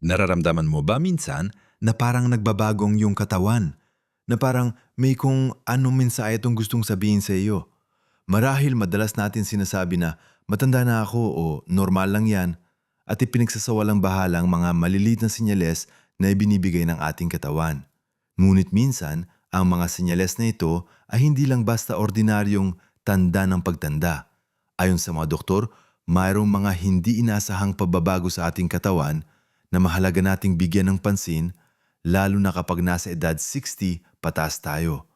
Nararamdaman mo ba minsan na parang nagbabagong yung katawan? Na parang may kung anong mensahe itong gustong sabihin sa iyo? Marahil madalas natin sinasabi na matanda na ako o normal lang yan at ipinagsasawalang bahala ang mga maliliit na sinyales na ibinibigay ng ating katawan. Ngunit minsan, ang mga sinyales na ito ay hindi lang basta ordinaryong tanda ng pagtanda. Ayon sa mga doktor, mayroong mga hindi inasahang pagbabago sa ating katawan na mahalaga nating bigyan ng pansin lalo na kapag nasa edad 60 pataas tayo.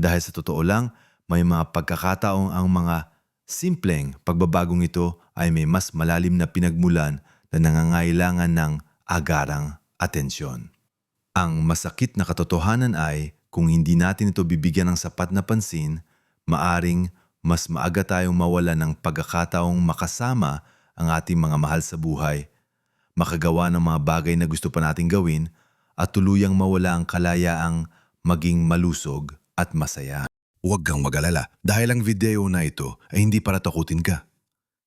Dahil sa totoo lang, may mga pagkakataong ang mga simpleng pagbabagong ito ay may mas malalim na pinagmulan na nangangailangan ng agarang atensyon. Ang masakit na katotohanan ay kung hindi natin ito bibigyan ng sapat na pansin, maaring mas maaga tayong mawala ng pagkakataong makasama ang ating mga mahal sa buhay, makagawa ng mga bagay na gusto pa nating gawin at tuluyang mawala ang kalayaang maging malusog at masaya. Huwag kang mag-alala dahil ang video na ito ay hindi para takutin ka.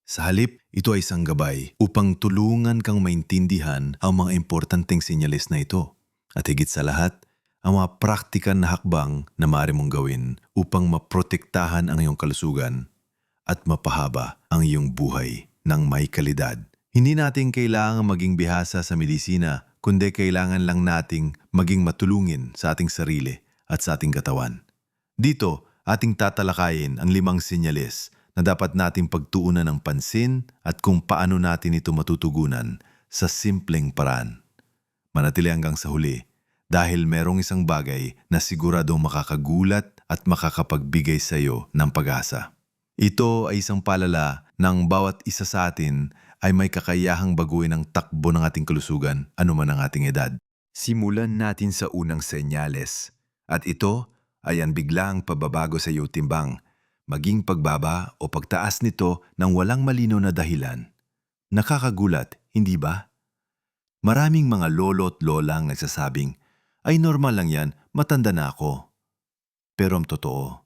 Sa halip, ito ay isang gabay upang tulungan kang maintindihan ang mga importanteng sinyalis na ito. At higit sa lahat, ang mga praktikal na hakbang na maaari mong gawin upang maprotektahan ang iyong kalusugan at mapahaba ang iyong buhay ng may kalidad. Hindi natin kailangan maging bihasa sa medisina, kundi kailangan lang nating maging matulungin sa ating sarili at sa ating katawan. Dito, ating tatalakayin ang limang sinyalis na dapat nating pagtuunan ng pansin at kung paano natin ito matutugunan sa simpleng paraan. Manatili hanggang sa huli dahil merong isang bagay na siguradong makakagulat at makakapagbigay sa iyo ng pag-asa. Ito ay isang palala ng bawat isa sa atin ay may kakayahang baguhin ang takbo ng ating kalusugan anuman ang ating edad. Simulan natin sa unang senyales at ito ay ang biglang pababago sa iyong timbang, maging pagbaba o pagtaas nito ng walang malinaw na dahilan. Nakakagulat, hindi ba? Maraming mga lolo at lola ang nagsasabing, ay normal lang yan, matanda na ako. Pero ang totoo,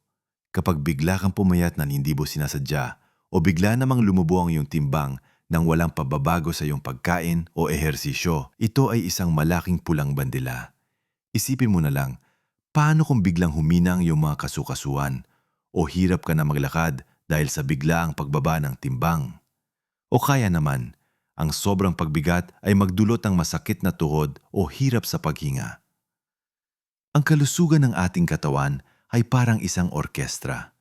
kapag bigla kang pumayat na hindi mo sinasadya o bigla namang lumubo ang iyong timbang nang walang pababago sa iyong pagkain o ehersisyo, ito ay isang malaking pulang bandila. Isipin mo na lang, paano kung biglang huminang iyong mga kasukasuan o hirap ka na maglakad dahil sa biglaang pagbaba ng timbang? O kaya naman, ang sobrang pagbigat ay magdulot ng masakit na tuhod o hirap sa paghinga. Ang kalusugan ng ating katawan ay parang isang orkestra.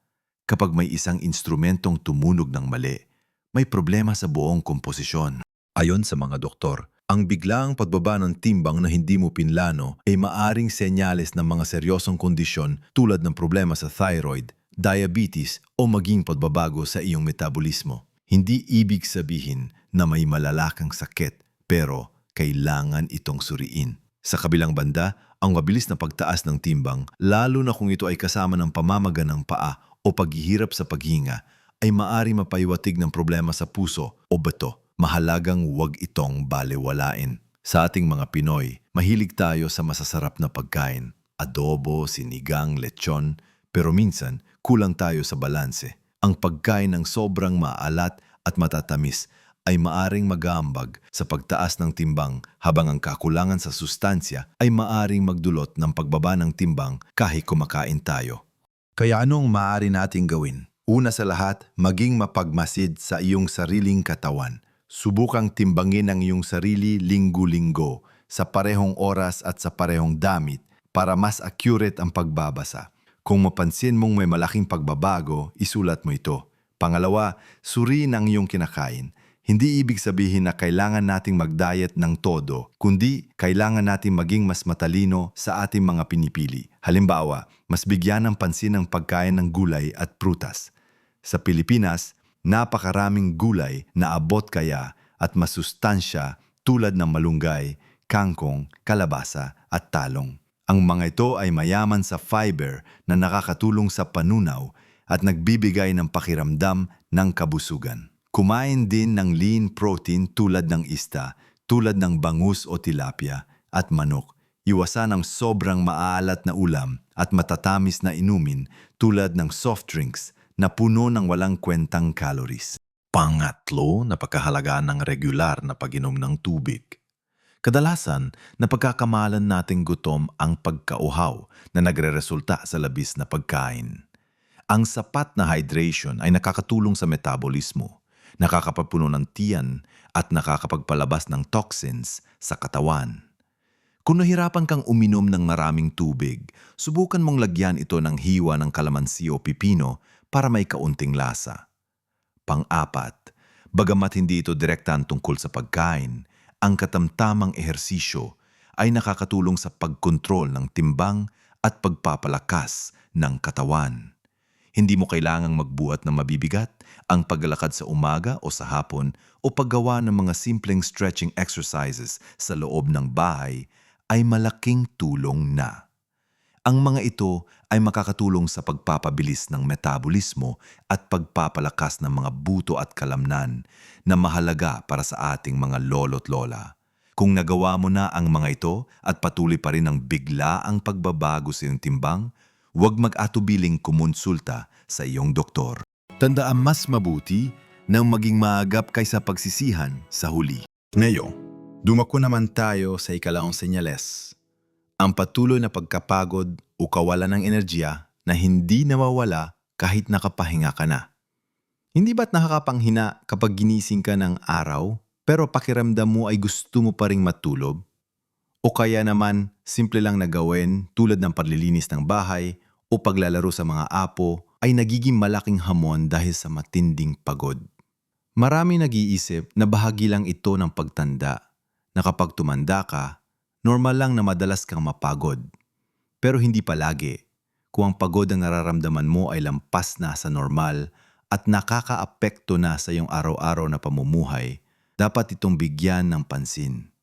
Kapag may isang instrumentong tumunog ng mali, may problema sa buong komposisyon. Ayon sa mga doktor, ang biglaang pagbaba ng timbang na hindi mo pinlano ay maaring senyales ng mga seryosong kondisyon tulad ng problema sa thyroid, diabetes o maging pagbabago sa iyong metabolismo. Hindi ibig sabihin na may malalakang sakit pero kailangan itong suriin. Sa kabilang banda, ang mabilis na pagtaas ng timbang, lalo na kung ito ay kasama ng pamamaga ng paa o paghihirap sa paghinga, ay maari mapaiwatig ng problema sa puso o bato. Mahalagang huwag itong balewalain. Sa ating mga Pinoy, mahilig tayo sa masasarap na pagkain. Adobo, sinigang, lechon, pero minsan kulang tayo sa balanse. Ang pagkain ng sobrang maalat at matatamis ay maaring mag-aambag sa pagtaas ng timbang habang ang kakulangan sa sustansya ay maaring magdulot ng pagbaba ng timbang kahit kumakain tayo. Kaya anong maaari nating gawin? Una sa lahat, maging mapagmasid sa iyong sariling katawan. Subukang timbangin ang iyong sarili linggo-linggo sa parehong oras at sa parehong damit para mas accurate ang pagbabasa. Kung mapansin mong may malaking pagbabago, isulat mo ito. Pangalawa, suriin ang iyong kinakain. Hindi ibig sabihin na kailangan nating mag-diet ng todo, kundi kailangan nating maging mas matalino sa ating mga pinipili. Halimbawa, mas bigyan ng pansin ang pagkain ng gulay at prutas. Sa Pilipinas, napakaraming gulay na abot kaya at masustansya tulad ng malunggay, kangkong, kalabasa at talong. Ang mga ito ay mayaman sa fiber na nakakatulong sa panunaw at nagbibigay ng pakiramdam ng kabusugan. Kumain din ng lean protein tulad ng ista, tulad ng bangus o tilapia at manok. Iwasan ang sobrang maaalat na ulam at matatamis na inumin tulad ng soft drinks na puno ng walang kwentang calories. Pangatlo, napakahalaga ng regular na pag-inom ng tubig. Kadalasan, napagkakamalan nating gutom ang pagkauhaw na nagre-resulta sa labis na pagkain. Ang sapat na hydration ay nakakatulong sa metabolismo, nakakapagpuno ng tiyan at nakakapagpalabas ng toxins sa katawan. Kung nahirapan kang uminom ng maraming tubig, subukan mong lagyan ito ng hiwa ng kalamansi o pipino para may kaunting lasa. Pang-apat, bagamat hindi ito direktan tungkol sa pagkain, ang katamtamang ehersisyo ay nakakatulong sa pagkontrol ng timbang at pagpapalakas ng katawan. Hindi mo kailangang magbuhat ng mabibigat ang paglalakad sa umaga o sa hapon o paggawa ng mga simpleng stretching exercises sa loob ng bahay ay malaking tulong na. Ang mga ito ay makakatulong sa pagpapabilis ng metabolismo at pagpapalakas ng mga buto at kalamnan na mahalaga para sa ating mga lolo't lola. Kung nagawa mo na ang mga ito at patuloy pa rin ang bigla ang pagbabago sa iyong timbang, huwag mag-atubiling kumonsulta sa iyong doktor. Tandaan mas mabuti nang maging maagap kaysa pagsisihan sa huli. Ngayon, dumako naman tayo sa ikalaong senyales. Ang patuloy na pagkapagod o kawalan ng enerhiya na hindi nawawala kahit nakapahinga ka na. Hindi ba't nakakapanghina kapag ginising ka ng araw pero pakiramdam mo ay gusto mo pa ring matulog? O kaya naman, simple lang na gawin tulad ng paglilinis ng bahay o paglalaro sa mga apo ay nagiging malaking hamon dahil sa matinding pagod. Marami nag-iisip na bahagi lang ito ng pagtanda na kapag tumanda ka, normal lang na madalas kang mapagod. Pero hindi palagi. Kung ang pagod ang nararamdaman mo ay lampas na sa normal at nakakaapekto na sa iyong araw-araw na pamumuhay, dapat itong bigyan ng pansin.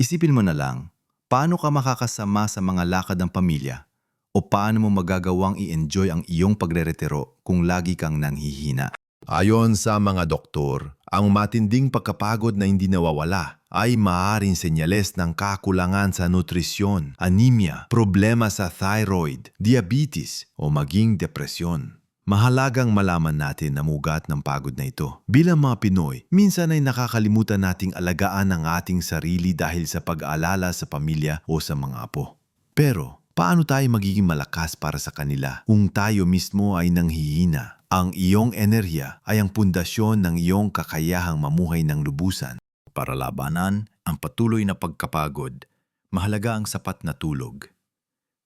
Isipin mo na lang, paano ka makakasama sa mga lakad ng pamilya o paano mo magagawang i-enjoy ang iyong pagreretiro kung lagi kang nanghihina. Ayon sa mga doktor, ang matinding pagkapagod na hindi nawawala ay maaaring senyales ng kakulangan sa nutrisyon, anemia, problema sa thyroid, diabetes o maging depresyon. Mahalagang malaman natin na mugat ng pagod na ito. Bilang mga Pinoy, minsan ay nakakalimutan nating alagaan ang ating sarili dahil sa pag-aalala sa pamilya o sa mga apo. Pero, paano tayo magiging malakas para sa kanila kung tayo mismo ay nanghihina? Ang iyong enerhiya ay ang pundasyon ng iyong kakayahang mamuhay ng lubusan. Para labanan ang patuloy na pagkapagod, mahalaga ang sapat na tulog.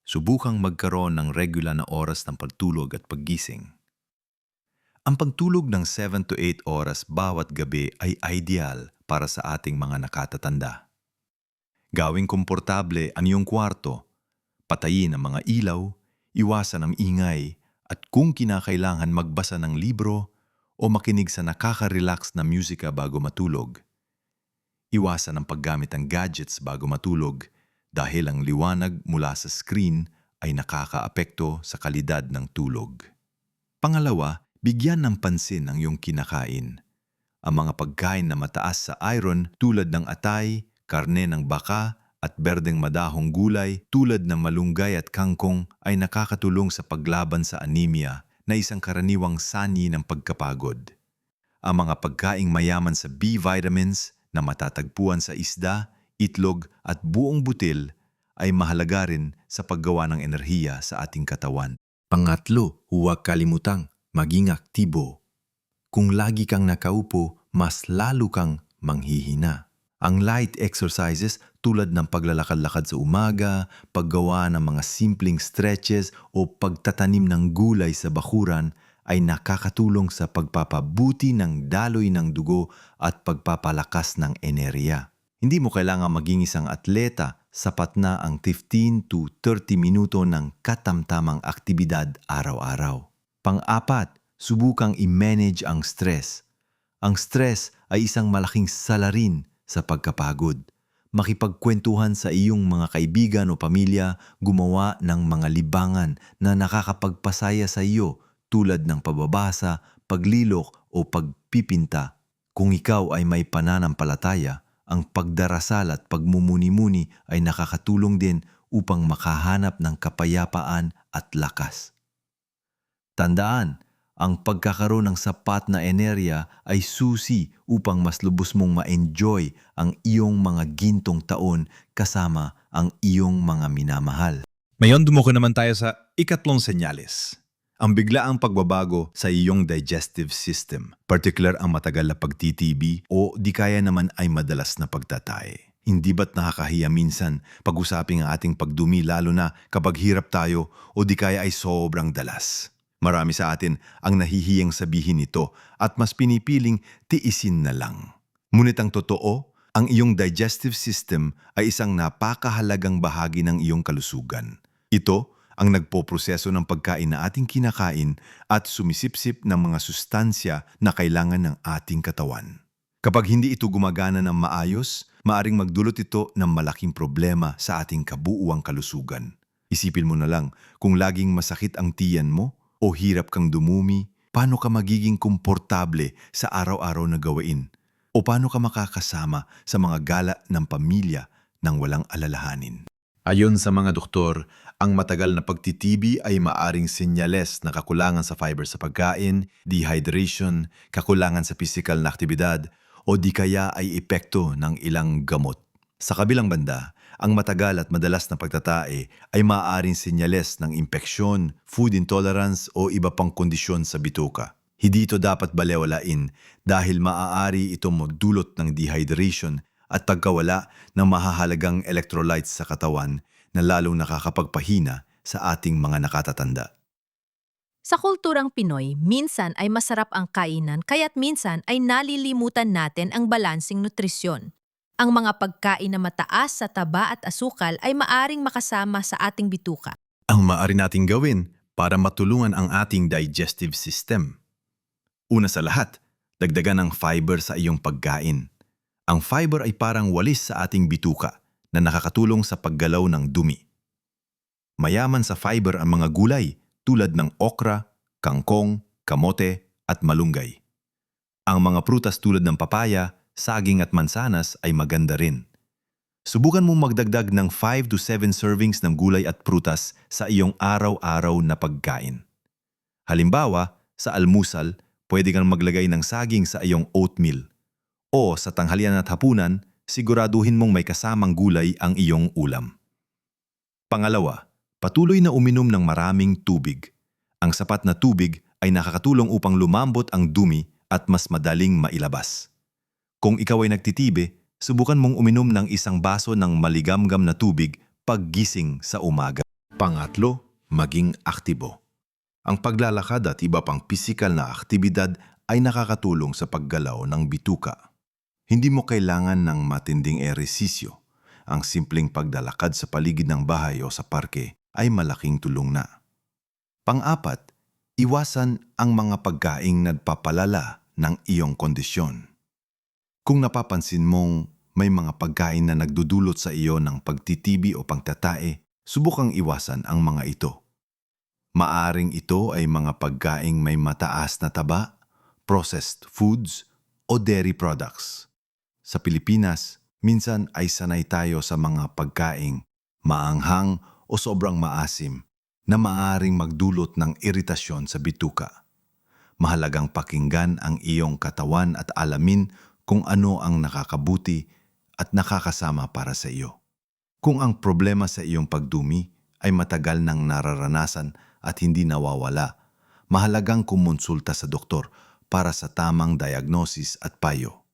Subukang magkaroon ng regular na oras ng pagtulog at paggising. Ang pagtulog ng 7 to 8 oras bawat gabi ay ideal para sa ating mga nakatatanda. Gawing komportable ang iyong kwarto, patayin ang mga ilaw, iwasan ang ingay, at kung kinakailangan magbasa ng libro o makinig sa nakaka-relax na musika bago matulog. Iwasan ang paggamit ng gadgets bago matulog dahil ang liwanag mula sa screen ay nakakaapekto sa kalidad ng tulog. Pangalawa, bigyan ng pansin ang iyong kinakain. Ang mga pagkain na mataas sa iron tulad ng atay, karne ng baka at berdeng madahong gulay tulad ng malunggay at kangkong ay nakakatulong sa paglaban sa anemia na isang karaniwang sani ng pagkapagod. Ang mga pagkaing mayaman sa B vitamins na matatagpuan sa isda, itlog at buong butil ay mahalaga rin sa paggawa ng enerhiya sa ating katawan. Pangatlo, huwag kalimutang maging aktibo. Kung lagi kang nakaupo, mas lalo kang manghihina. Ang light exercises tulad ng paglalakad-lakad sa umaga, paggawa ng mga simpleng stretches o pagtatanim ng gulay sa bakuran ay nakakatulong sa pagpapabuti ng daloy ng dugo at pagpapalakas ng enerhiya. Hindi mo kailangan maging isang atleta, sapat na ang 15 to 30 minuto ng katamtamang aktibidad araw-araw. Pang-apat, subukang i-manage ang stress. Ang stress ay isang malaking salarin sa pagkapagod. Makipagkwentuhan sa iyong mga kaibigan o pamilya, gumawa ng mga libangan na nakakapagpasaya sa iyo tulad ng pababasa, paglilok o pagpipinta. Kung ikaw ay may pananampalataya, ang pagdarasal at pagmumuni-muni ay nakakatulong din upang makahanap ng kapayapaan at lakas. Tandaan, ang pagkakaroon ng sapat na enerya ay susi upang mas lubos mong ma-enjoy ang iyong mga gintong taon kasama ang iyong mga minamahal. Ngayon dumako naman tayo sa ikatlong senyales. Ang biglaang pagbabago sa iyong digestive system, particular ang matagal na pagtitibi o di kaya naman ay madalas na pagtatae. Hindi ba't nakakahiya minsan pag-usapin ang ating pagdumi lalo na kapag hirap tayo o di kaya ay sobrang dalas? Marami sa atin ang nahihiyang sabihin ito at mas pinipiling tiisin na lang. Ngunit ang totoo, ang iyong digestive system ay isang napakahalagang bahagi ng iyong kalusugan. Ito ang nagpoproseso ng pagkain na ating kinakain at sumisipsip ng mga sustansya na kailangan ng ating katawan. Kapag hindi ito gumagana ng maayos, maaring magdulot ito ng malaking problema sa ating kabuuang kalusugan. Isipin mo na lang, kung laging masakit ang tiyan mo o hirap kang dumumi, paano ka magiging komportable sa araw-araw na gawain? O paano ka makakasama sa mga gala ng pamilya nang walang alalahanin? Ayon sa mga doktor, ang matagal na pagtitibi ay maaring senyales na kakulangan sa fiber sa pagkain, dehydration, kakulangan sa physical na aktibidad, o di kaya ay epekto ng ilang gamot. Sa kabilang banda, ang matagal at madalas na pagtatae ay maaaring senyales ng impeksyon, food intolerance o iba pang kondisyon sa bituka. Hindi ito dapat balewalain dahil maaari ito magdulot ng dehydration at pagkawala ng mahahalagang electrolytes sa katawan na lalong nakakapagpahina sa ating mga nakatatanda. Sa kulturang Pinoy, minsan ay masarap ang kainan kaya't minsan ay nalilimutan natin ang balansing nutrisyon. Ang mga pagkain na mataas sa taba at asukal ay maaring makasama sa ating bituka. Ang maaari nating gawin para matulungan ang ating digestive system. Una sa lahat, dagdagan ng fiber sa iyong pagkain. Ang fiber ay parang walis sa ating bituka na nakakatulong sa paggalaw ng dumi. Mayaman sa fiber ang mga gulay tulad ng okra, kangkong, kamote at malunggay. Ang mga prutas tulad ng papaya, saging at mansanas ay maganda rin. Subukan mong magdagdag ng 5 to 7 servings ng gulay at prutas sa iyong araw-araw na pagkain. Halimbawa, sa almusal, pwede kang maglagay ng saging sa iyong oatmeal. O sa tanghalian at hapunan, siguraduhin mong may kasamang gulay ang iyong ulam. Pangalawa, patuloy na uminom ng maraming tubig. Ang sapat na tubig ay nakakatulong upang lumambot ang dumi at mas madaling mailabas. Kung ikaw ay nagtitibe, subukan mong uminom ng isang baso ng maligamgam na tubig paggising sa umaga. Pangatlo, maging aktibo. Ang paglalakad at iba pang pisikal na aktibidad ay nakakatulong sa paggalaw ng bituka. Hindi mo kailangan ng matinding eresisyo. Ang simpleng paglalakad sa paligid ng bahay o sa parke ay malaking tulong na. Pang-apat, iwasan ang mga pagkaing nagpapalala ng iyong kondisyon. Kung napapansin mong may mga pagkain na nagdudulot sa iyo ng pagtitibi o pagtatae, subukang iwasan ang mga ito. Maaring ito ay mga pagkaing may mataas na taba, processed foods, o dairy products. Sa Pilipinas, minsan ay sanay tayo sa mga pagkaing maanghang o sobrang maasim na maaring magdulot ng iritasyon sa bituka. Mahalagang pakinggan ang iyong katawan at alamin kung ano ang nakakabuti at nakakasama para sa iyo. Kung ang problema sa iyong pagdumi ay matagal nang nararanasan at hindi nawawala, mahalagang kumonsulta sa doktor para sa tamang diagnosis at payo.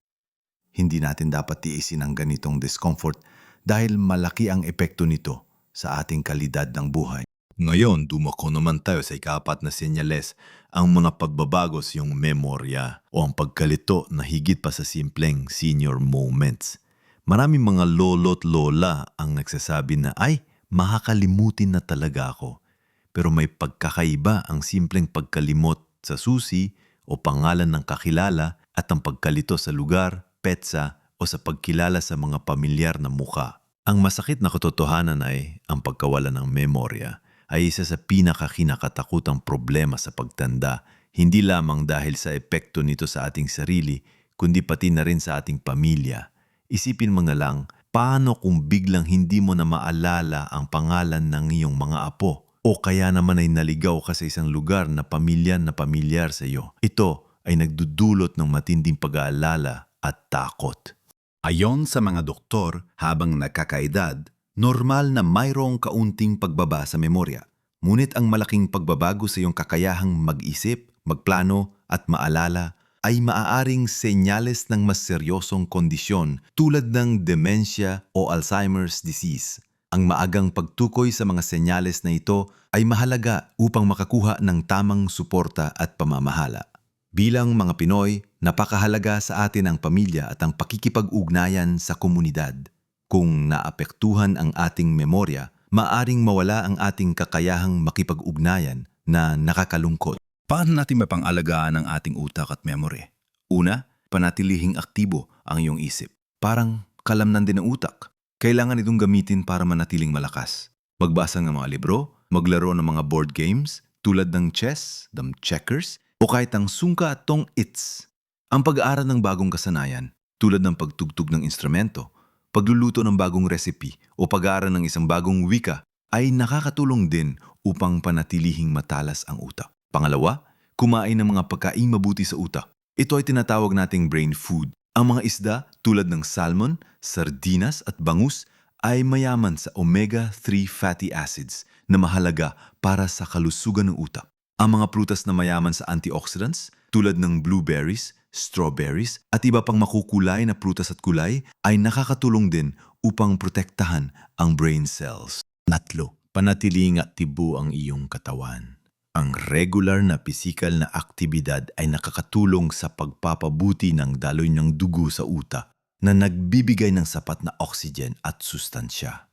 Hindi natin dapat tiisin ang ganitong discomfort dahil malaki ang epekto nito sa ating kalidad ng buhay. Ngayon, dumako naman tayo sa ikapat na senyales, ang mga pagbabago sa iyong memorya o ang pagkalito na higit pa sa simpleng senior moments. Maraming mga lolo't lola ang nagsasabi na, ay, makakalimutin na talaga ako. Pero may pagkakaiba ang simpleng pagkalimot sa susi o pangalan ng kakilala at ang pagkalito sa lugar, petsa o sa pagkilala sa mga pamilyar na muka. Ang masakit na katotohanan ay ang pagkawala ng memorya ay isa sa pinakakinakatakutang problema sa pagtanda, hindi lamang dahil sa epekto nito sa ating sarili, kundi pati na rin sa ating pamilya. Isipin mo na lang, paano kung biglang hindi mo na maalala ang pangalan ng iyong mga apo? o kaya naman ay naligaw ka sa isang lugar na pamilya na pamilyar sa iyo. Ito ay nagdudulot ng matinding pag-aalala at takot. Ayon sa mga doktor, habang nagkakaedad, normal na mayroong kaunting pagbaba sa memorya. Ngunit ang malaking pagbabago sa iyong kakayahang mag-isip, magplano at maalala ay maaaring senyales ng mas seryosong kondisyon tulad ng dementia o Alzheimer's disease. Ang maagang pagtukoy sa mga senyales na ito ay mahalaga upang makakuha ng tamang suporta at pamamahala. Bilang mga Pinoy, napakahalaga sa atin ang pamilya at ang pakikipag-ugnayan sa komunidad. Kung naapektuhan ang ating memorya, maaring mawala ang ating kakayahang makipag-ugnayan na nakakalungkot. Paano natin mapangalagaan ang ating utak at memory? Una, panatilihing aktibo ang iyong isip. Parang kalamnan din ng utak. Kailangan itong gamitin para manatiling malakas. Magbasa ng mga libro, maglaro ng mga board games tulad ng chess, ng checkers, o kahit ang sungka at tong its. Ang pag-aaral ng bagong kasanayan tulad ng pagtugtog ng instrumento, pagluluto ng bagong recipe o pag-aaral ng isang bagong wika ay nakakatulong din upang panatilihing matalas ang utak. Pangalawa, kumain ng mga pagkain mabuti sa utak. Ito ay tinatawag nating brain food. Ang mga isda tulad ng salmon, sardinas at bangus ay mayaman sa omega-3 fatty acids na mahalaga para sa kalusugan ng utak. Ang mga prutas na mayaman sa antioxidants tulad ng blueberries, strawberries at iba pang makukulay na prutas at kulay ay nakakatulong din upang protektahan ang brain cells. Natlo, panatiling aktibo ang iyong katawan. Ang regular na pisikal na aktibidad ay nakakatulong sa pagpapabuti ng daloy ng dugo sa utak na nagbibigay ng sapat na oxygen at sustansya.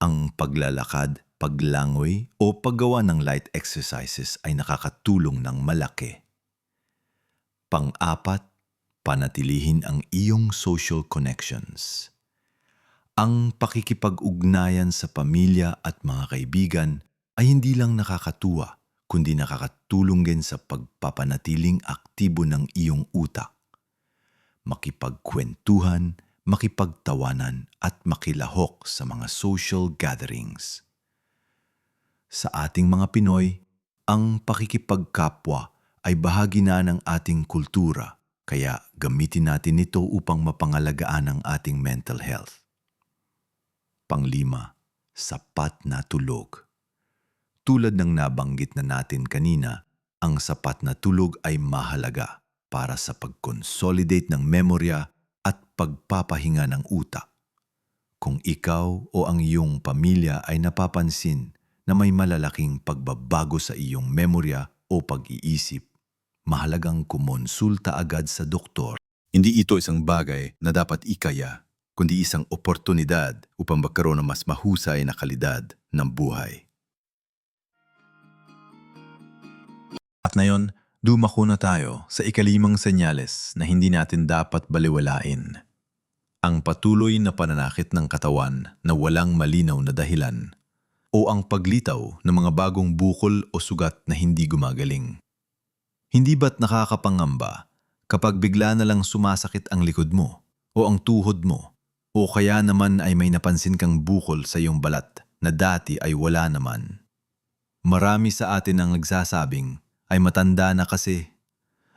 Ang paglalakad, paglangoy o paggawa ng light exercises ay nakakatulong ng malaki. Pang-apat, panatilihin ang iyong social connections. Ang pakikipag-ugnayan sa pamilya at mga kaibigan ay hindi lang nakakatuwa, kundi nakakatulong din sa pagpapanatiling aktibo ng iyong utak. Makipagkwentuhan, makipagtawanan at makilahok sa mga social gatherings. Sa ating mga Pinoy, ang pakikipagkapwa ay bahagi na ng ating kultura, kaya gamitin natin ito upang mapangalagaan ang ating mental health. Panglima, sapat na tulog. Tulad ng nabanggit na natin kanina, ang sapat na tulog ay mahalaga para sa pag-consolidate ng memorya at pagpapahinga ng utak. Kung ikaw o ang iyong pamilya ay napapansin na may malalaking pagbabago sa iyong memorya o pag-iisip, mahalagang kumonsulta agad sa doktor. Hindi ito isang bagay na dapat ikaya, kundi isang oportunidad upang magkaroon ng mas mahusay na kalidad ng buhay. At ngayon, dumako na tayo sa ikalimang senyales na hindi natin dapat baliwalain. Ang patuloy na pananakit ng katawan na walang malinaw na dahilan o ang paglitaw ng mga bagong bukol o sugat na hindi gumagaling. Hindi ba't nakakapangamba kapag bigla na lang sumasakit ang likod mo o ang tuhod mo o kaya naman ay may napansin kang bukol sa iyong balat na dati ay wala naman? Marami sa atin ang nagsasabing ay matanda na kasi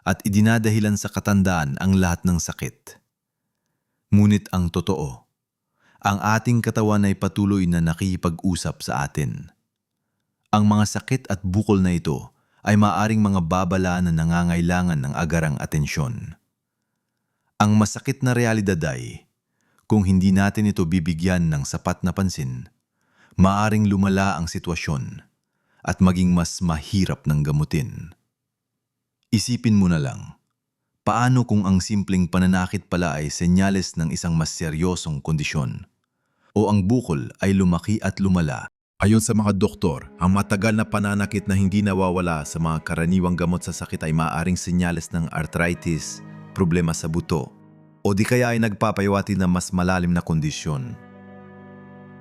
at idinadahilan sa katandaan ang lahat ng sakit. Ngunit ang totoo, ang ating katawan ay patuloy na nakikipag-usap sa atin. Ang mga sakit at bukol na ito ay maaring mga babala na nangangailangan ng agarang atensyon. Ang masakit na realidad ay, kung hindi natin ito bibigyan ng sapat na pansin, maaring lumala ang sitwasyon at maging mas mahirap ng gamutin. Isipin mo na lang, paano kung ang simpleng pananakit pala ay senyales ng isang mas seryosong kondisyon? o ang bukol ay lumaki at lumala. Ayon sa mga doktor, ang matagal na pananakit na hindi nawawala sa mga karaniwang gamot sa sakit ay maaaring senyales ng arthritis, problema sa buto, o di kaya ay nagpapayawati ng mas malalim na kondisyon.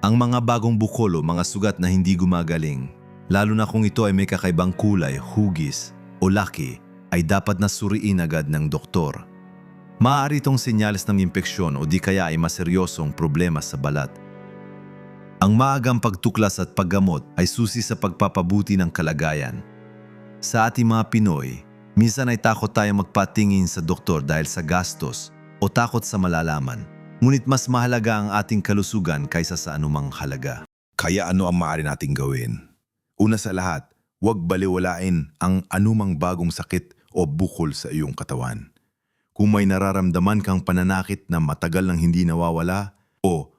Ang mga bagong bukol o mga sugat na hindi gumagaling, lalo na kung ito ay may kakaibang kulay, hugis o laki, ay dapat na suriin agad ng doktor. Maaari itong senyales ng impeksyon o di kaya ay maseryosong problema sa balat Ang maagang pagtuklas at paggamot ay susi sa pagpapabuti ng kalagayan. Sa ating mga Pinoy, minsan ay takot tayo magpatingin sa doktor dahil sa gastos o takot sa malalaman. Ngunit mas mahalaga ang ating kalusugan kaysa sa anumang halaga. Kaya ano ang maaari nating gawin? Una sa lahat, huwag baliwalain ang anumang bagong sakit o bukol sa iyong katawan. Kung may nararamdaman kang pananakit na matagal nang hindi nawawala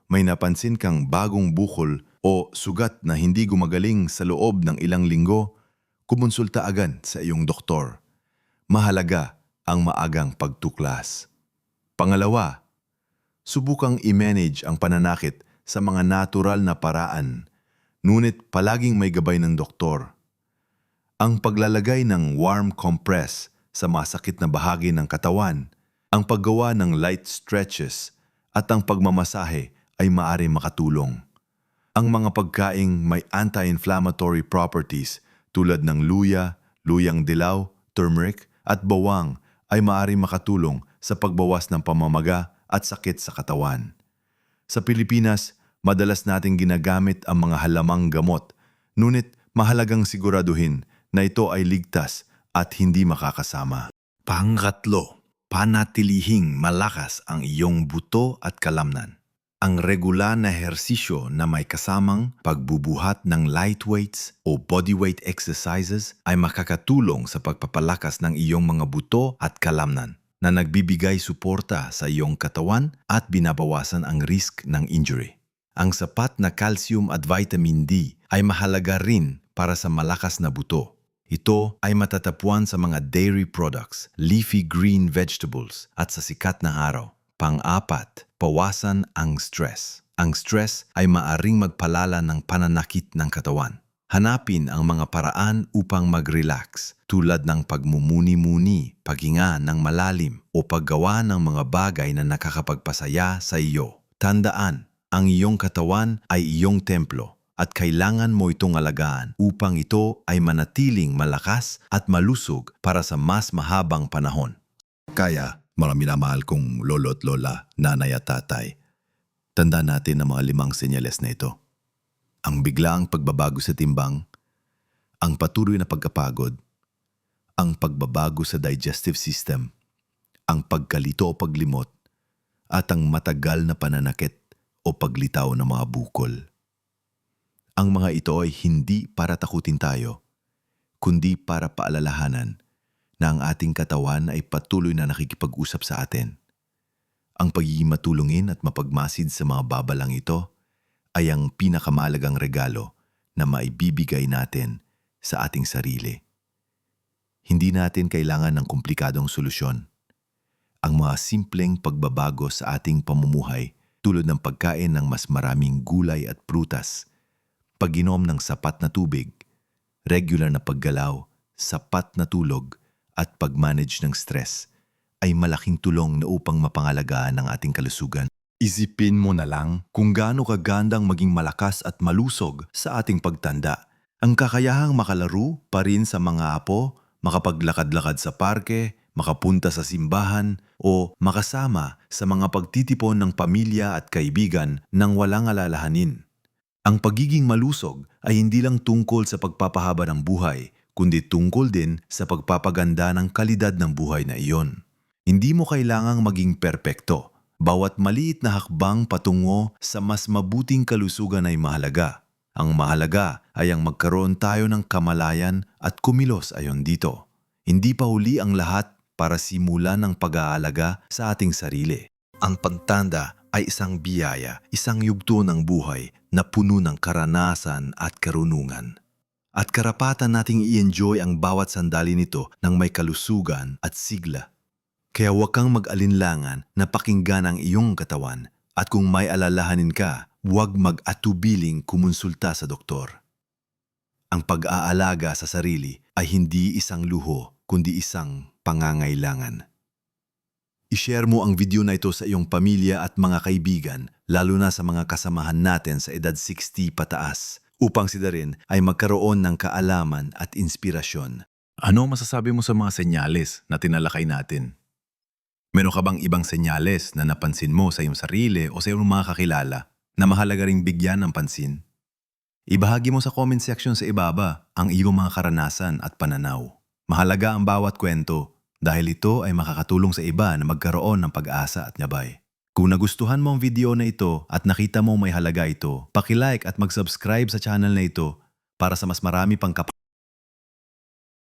may napansin kang bagong bukol o sugat na hindi gumagaling sa loob ng ilang linggo, kumonsulta agad sa iyong doktor. Mahalaga ang maagang pagtuklas. Pangalawa, subukang i-manage ang pananakit sa mga natural na paraan, ngunit palaging may gabay ng doktor. Ang paglalagay ng warm compress sa masakit na bahagi ng katawan, ang paggawa ng light stretches, at ang pagmamasahe ay maaari makatulong. Ang mga pagkaing may anti-inflammatory properties tulad ng luya, luyang dilaw, turmeric at bawang ay maaari makatulong sa pagbawas ng pamamaga at sakit sa katawan. Sa Pilipinas, madalas nating ginagamit ang mga halamang gamot, ngunit mahalagang siguraduhin na ito ay ligtas at hindi makakasama. Pangatlo, panatilihing malakas ang iyong buto at kalamnan. Ang regular na ehersisyo na may kasamang pagbubuhat ng light weights o bodyweight exercises ay makakatulong sa pagpapalakas ng iyong mga buto at kalamnan na nagbibigay suporta sa iyong katawan at binabawasan ang risk ng injury. Ang sapat na calcium at vitamin D ay mahalaga rin para sa malakas na buto. Ito ay matatapuan sa mga dairy products, leafy green vegetables at sa sikat na araw. Pang-apat, pawasan ang stress. Ang stress ay maaring magpalala ng pananakit ng katawan. Hanapin ang mga paraan upang mag-relax tulad ng pagmumuni-muni, paghinga ng malalim o paggawa ng mga bagay na nakakapagpasaya sa iyo. Tandaan, ang iyong katawan ay iyong templo at kailangan mo itong alagaan upang ito ay manatiling malakas at malusog para sa mas mahabang panahon. Kaya, mga minamahal kong lolo at lola, nanay at tatay, tanda natin ang mga limang senyales na ito. Ang biglaang pagbabago sa timbang, ang patuloy na pagkapagod, ang pagbabago sa digestive system, ang pagkalito o paglimot, at ang matagal na pananakit o paglitaw ng mga bukol. Ang mga ito ay hindi para takutin tayo, kundi para paalalahanan na ang ating katawan ay patuloy na nakikipag-usap sa atin. Ang pagiging matulungin at mapagmasid sa mga babalang ito ay ang pinakamalagang regalo na maibibigay natin sa ating sarili. Hindi natin kailangan ng komplikadong solusyon. Ang mga simpleng pagbabago sa ating pamumuhay tulad ng pagkain ng mas maraming gulay at prutas, pag-inom ng sapat na tubig, regular na paggalaw, sapat na tulog, at pag-manage ng stress ay malaking tulong na upang mapangalagaan ang ating kalusugan. Isipin mo na lang kung gaano kagandang maging malakas at malusog sa ating pagtanda. Ang kakayahang makalaro pa rin sa mga apo, makapaglakad-lakad sa parke, makapunta sa simbahan, o makasama sa mga pagtitipon ng pamilya at kaibigan nang walang alalahanin. Ang pagiging malusog ay hindi lang tungkol sa pagpapahaba ng buhay, kundi tungkol din sa pagpapaganda ng kalidad ng buhay na iyon. Hindi mo kailangang maging perpekto. Bawat maliit na hakbang patungo sa mas mabuting kalusugan ay mahalaga. Ang mahalaga ay ang magkaroon tayo ng kamalayan at kumilos ayon dito. Hindi pa huli ang lahat para simulan ng pag-aalaga sa ating sarili. Ang pagtanda ay isang biyaya, isang yugto ng buhay na puno ng karanasan at karunungan. At karapatan nating i-enjoy ang bawat sandali nito ng may kalusugan at sigla. Kaya huwag kang mag-alinlangan na pakinggan ang iyong katawan at kung may alalahanin ka, huwag mag-atubiling kumonsulta sa doktor. Ang pag-aalaga sa sarili ay hindi isang luho, kundi isang pangangailangan. I-share mo ang video na ito sa iyong pamilya at mga kaibigan, lalo na sa mga kasamahan natin sa edad 60 pataas, upang sila rin ay magkaroon ng kaalaman at inspirasyon. Ano masasabi mo sa mga senyales na tinalakay natin? Meron ka bang ibang senyales na napansin mo sa iyong sarili o sa iyong mga kakilala? na mahalaga ring bigyan ng pansin. Ibahagi mo sa comment section sa ibaba ang iyong mga karanasan at pananaw. Mahalaga ang bawat kwento dahil ito ay makakatulong sa iba na magkaroon ng pag-asa at gabay. Kung nagustuhan mo ang video na ito at nakita mo may halaga ito, pakilike at mag-subscribe sa channel na ito para sa mas marami pang kap-